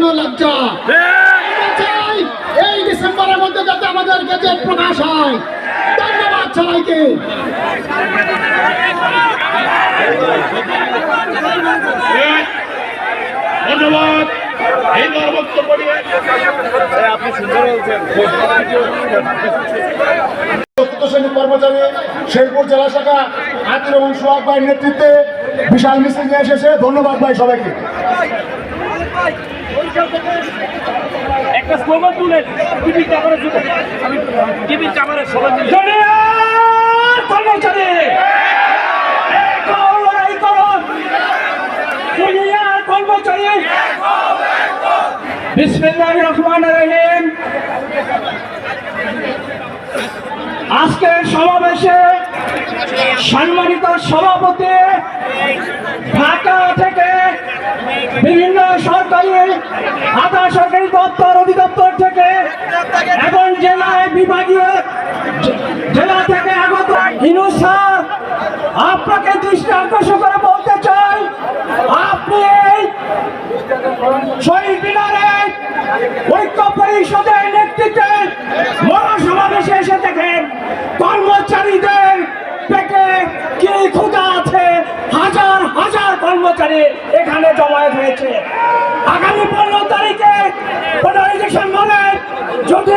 জন্য লজ্জা। চাই এই ডিসেম্বরের মধ্যে যাতে আমাদের গেজেট প্রকাশ হয় ধন্যবাদ সবাইকে। ধন্যবাদ। এই শ্রেণির কর্মচারী শেরপুর জেলা শাখা আতির এবং সোহাগ ভাইয়ের নেতৃত্বে বিশাল মিছিল নিয়ে এসেছে। ধন্যবাদ ভাই সবাইকে। একটা স্লোগান তুলেন। টিভি ক্যামেরা আমি টিভি ক্যামেরা সবাই রহমান রহিম। আজকের সমাবেশে সম্মানিত সভাপতি ঢাকা থেকে বিভিন্ন সরকারি আধা সরকারি দপ্তর, অধিদপ্তর থেকে এবং জেলায় বিভাগীয় জেলা থেকে আগত আপনাকে দৃষ্টি আকর্ষণ করে বলতে চাই এসে দেখেন, কর্মচারীদের পেটে কি ক্ষুধা আছে? হাজার হাজার কর্মচারী এখানে জমায়েত হয়েছে। আগামী পনেরো তারিখে পনেরোই ডিসেম্বরে যদি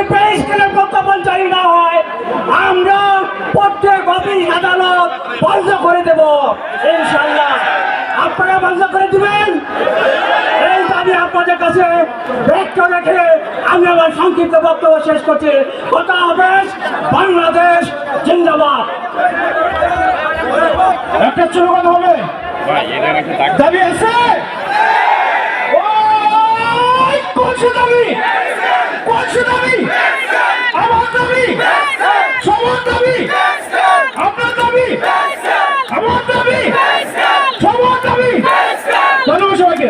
প্রজ্ঞাপন জারি না হয় আমরা প্রত্যেক অফিস আদালত বন্ধ করে দেব। ইনশাল্লাহ আপনারা বন্ধ করে দিবেন? এই দাবি আপনাদের কাছে ব্যক্ত রেখে আমি আমার সংক্ষিপ্ত বক্তব্য শেষ করছি। কথা হবে বাংলাদেশ জিন্দাবাদ। একটা স্লোগান হবে দাবি আছে ওই, কোন সে দাবি কোন সে দাবি আমার দাবি সবার দাবি আপনার দাবি আমার দাবি সবার দাবি ধন্যবাদ সবাইকে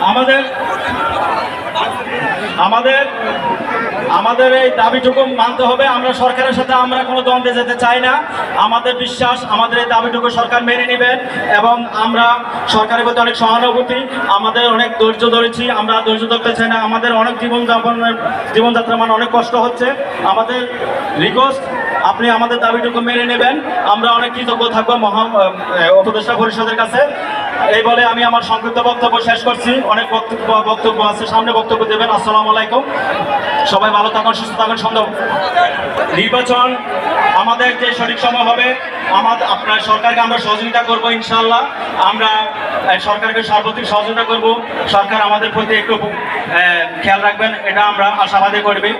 আমাদের আমাদের আমাদের এই দাবিটুকু মানতে হবে। আমরা সরকারের সাথে আমরা কোনো দ্বন্দ্বে যেতে চাই না। আমাদের বিশ্বাস, আমাদের এই দাবিটুকু সরকার মেনে নেবেন এবং আমরা সরকারের প্রতি অনেক সহানুভূতি, আমাদের অনেক ধৈর্য ধরেছি। আমরা ধৈর্য ধরতে চাই না। আমাদের অনেক জীবনযাপনের, জীবনযাত্রার মান অনেক কষ্ট হচ্ছে। আমাদের রিকোয়েস্ট আপনি আমাদের দাবিটুকু মেনে নেবেন। আমরা অনেক কৃতজ্ঞ থাকব মহা উপদেষ্টা পরিষদের কাছে। এই বলে আমি আমার সংক্ষিপ্ত বক্তব্য শেষ করছি। অনেক বক্তব্য বক্তব্য আছে। সামনে বক্তব্য দেবেন। আসসালামু আলাইকুম। সবাই ভালো থাকুন, সুস্থ থাকুন, সন্দেহ নির্বাচন আমাদের যে সঠিক সময় হবে, আমাদের আপনার সরকারকে আমরা সহযোগিতা করব ইনশাল্লাহ আমরা সরকারকে সার্বত্রিক সহযোগিতা করব। সরকার আমাদের প্রতি একটু খেয়াল রাখবেন, এটা আমরা আশাবাদী করবে।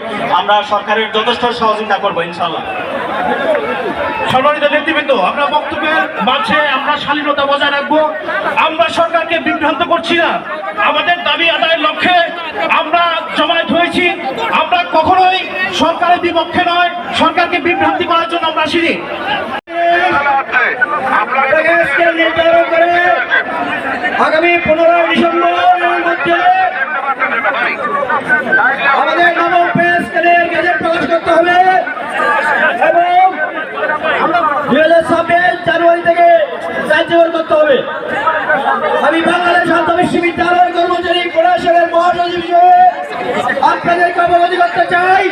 আমরা সরকারের যথেষ্ট সহযোগিতা করব ইনশাল্লাহ সম্মানিত নেতৃবৃন্দ, আমরা বক্তব্যের মাঝে আমরা শালীনতা বজায় রাখব। আমরা সরকারকে বিভ্রান্ত করছি না। আমাদের দাবি আদায়ের লক্ষ্যে আমরা সরকারের বিপক্ষে নয়, সরকারকে বিভ্রান্তি করার জন্য আমরা আসিনি নির্ধারণ করে আগামী পনেরোই ডিসেম্বর আমাদের নবম গেজেট প্রকাশ করতে হবে এবং দুই হাজার ছাব্বিশ জানুয়ারি থেকে কার্যকর করতে হবে। আমি বাংলাদেশ শান্ত বিশ্ববিদ্যালয় কর্মচারী প্রশাসনের মহাসচিব হিসেবে আপনাদেরকে অবগতি করতে চাই।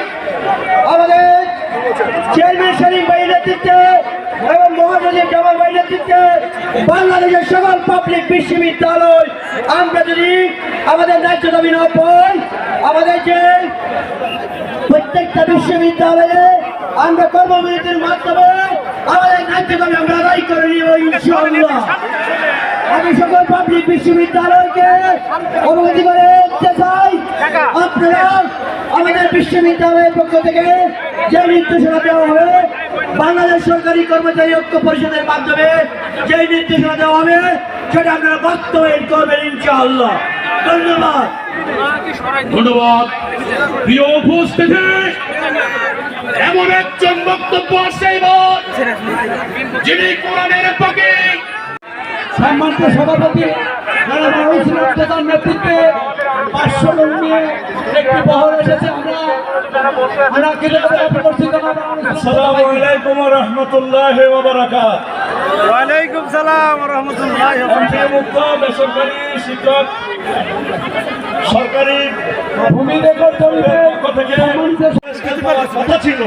চেয়ারম্যান শরীফ ভাইয়ের নেতৃত্বে এবং মহাসচিব জামাল ভাইয়ের নেতৃত্বে বাংলাদেশের সকল পাবলিক বিশ্ববিদ্যালয়। আমরা যদি আমাদের ন্যায্য দাবি না পাই, আমাদের যে প্রত্যেকটা বিশ্ববিদ্যালয়ে আমরা কর্মবিরতির মাধ্যমে আমাদের ন্যায্য দাবি আমরা আদায় করে নিব আমি সকল পাবলিক বিশ্ববিদ্যালয়কে অবগতি করে আপনারা আমাদের বিশ্ববিদ্যালয়ের পক্ষ থেকে যে নির্দেশনা দেওয়া হবে, বাংলাদেশ সরকারি কর্মচারী ঐক্য পরিষদের মাধ্যমে যে নির্দেশনা দেওয়া হবে, সেটা আপনারা বাস্তবায়ন করবেন ইনশাআল্লাহ। ধন্যবাদ। ধন্যবাদ। প্রিয় উপস্থিতি, এমন একজন বক্তব্য আসছে যিনি কোরআনের পক্ষে সম্মানিত সভাপতি নেতৃত্বে পাঁচশো লোক নিয়ে একটি বহর এসেছে আমরা আসসালামু আলাইকুম ওয়া রাহমাতুল্লাহি ওয়া বারাকাত ওয়ালাইকুম সালাম রহমতুল্লাহ মুক্ত বেসরকারি শিক্ষক সরকারি ভূমি রেকর্ড জমিতে পক্ষ থেকে কথা ছিল।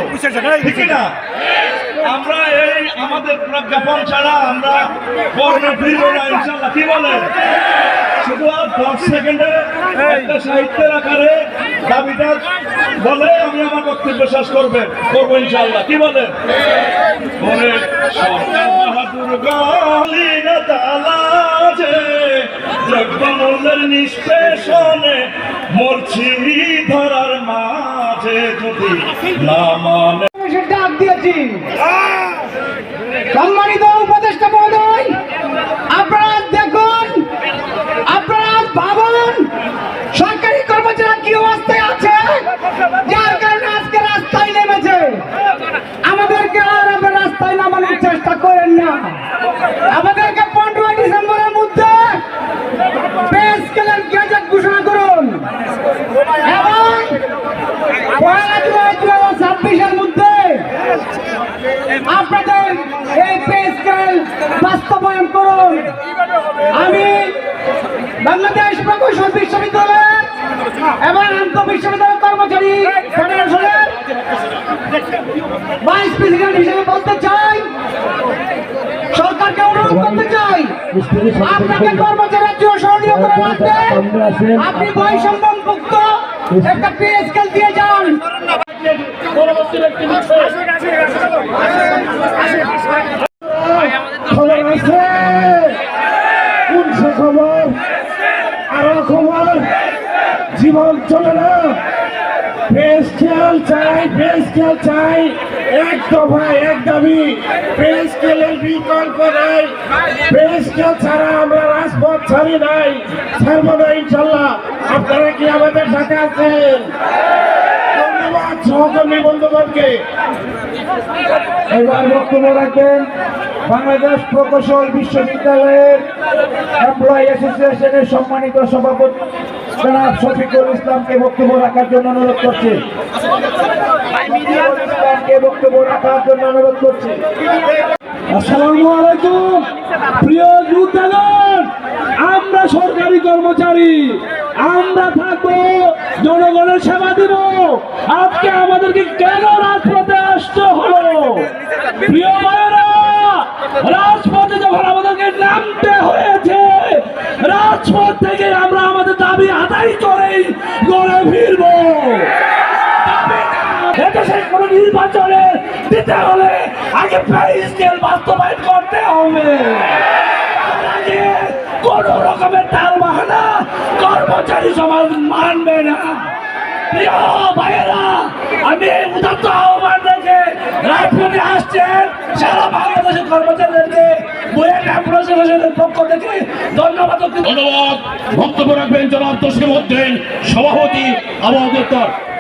ঠিক না? আমরা এই আমাদের প্রজ্ঞাপন ছাড়া আমরা কর্মে ফিরব না ইনশাল্লাহ কি বলেন শুধু দশ সেকেন্ডে একটা সাহিত্যের আকারে দাবিটা বলে আমি আমার বক্তব্য শেষ করবে, করব ইনশাল্লাহ কি বলে? সরকার বাহাদুর গলি না তালা যে দ্রব্যমূল্যের নিষ্পেষণে মরছি ধরার মাঝে যদি না মানে দিয়েছি সম্মানিত উপদেষ্টা মহোদয়, আপনারা দেখুন, আপনারা ভাবুন, সরকারি কর্মচারীরা কি অবস্থায় আছে? যার কারণে আজকে রাস্তায় নেমেছে। আমাদেরকে আর আপনারা রাস্তায় নামানোর চেষ্টা করেন না। আমাদেরকে পনেরোই ডিসেম্বরের মধ্যে পে স্কেলের ঘোষণা করুন। এবং পয়লা জুলাই দু হাজার ছাব্বিশের আপনাদের এই পে বাস্তবায়ন করুন। আমি বাংলাদেশ প্রকৌশল বিশ্ববিদ্যালয়ের এবং আন্তঃ বিশ্ববিদ্যালয় কর্মচারী ফেডারেশনের ভাইস প্রেসিডেন্ট হিসেবে বলতে চাই, সরকারকে অনুরোধ করতে চাই, আপনাকে কর্মচারীর জন্য সহনীয় করে রাখতে আপনি বৈষম্য একটা পে স্কেল দিয়ে যান। কোন সে খবর আরও খবর জীবন চলে না বেশ খেয়াল চাই বেশ খেয়াল চাই এক দফা এক দাবি বেশ খেলের বিকল্প নাই বেশ খেয়াল ছাড়া আমরা রাজপথ ছাড়ি নাই ছাড়বো না ইনশাল্লাহ আপনারা কি আমাদের সাথে আছেন সহকর্মী বন্ধুগণকে এবার বক্তব্য রাখবেন বাংলাদেশ প্রকৌশল বিশ্ববিদ্যালয়ের এমপ্লয়ি অ্যাসোসিয়েশনের সম্মানিত সভাপতি জনাব শফিকুল ইসলামকে বক্তব্য রাখার জন্য অনুরোধ করছি। আমরা সরকারি কর্মচারী, আমরা থাকব, জনগণের সেবা দিব। আজকে আমাদেরকে কেন রাজপথে আসতে হলো? প্রিয় ভাইয়েরা, রাজপথে যখন আমাদেরকে নামতে হয়েছে, রাজপথ থেকে আমরা আদায় করেই গড়ে ফিরব। এদেশের কোন নির্বাচনে দিতে হলে আগে প্যারিস স্কেল বাস্তবায়ন করতে হবে। কোন রকমের তাল বাহানা কর্মচারী সমাজ মানবে না। আহ্বান আসছেন। সারা কর্মচারীদেরকে ধন্যবাদ। ধন্যবাদ। বক্তব্য রাখবেন জনাব তসলিম উদ্দিন সভাপতি আবহাওয়া দপ্তর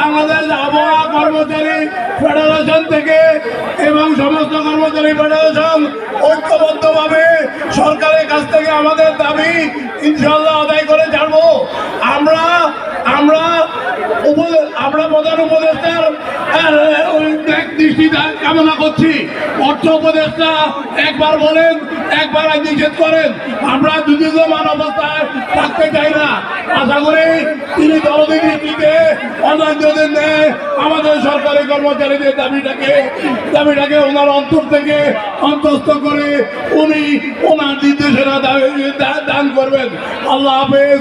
বাংলাদেশ আবহাওয়া কর্মচারী ফেডারেশন থেকে এবং সমস্ত কর্মচারী ফেডারেশন ঐক্যবদ্ধভাবে সরকারের কাছ থেকে আমাদের দাবি ইনশাল্লাহ আদায় করে ছাড়বো। আমরা আমরা আমরা প্রধান উপদেষ্টার দৃষ্টি কামনা করছি। অর্থ উপদেষ্টা একবার বলেন একবার নিষেধ করেন। আমরা যুদ্ধমান অবস্থায় থাকতে চাই না। আশা করি তিনি দলদের নীতিতে অন্যান্যদের নেয় আমাদের সরকারি কর্মচারীদের দাবিটাকে দাবিটাকে ওনার অন্তর থেকে অন্তস্থ করে উনি ওনার নির্দেশনা দান করবেন। আল্লাহ হাফেজ।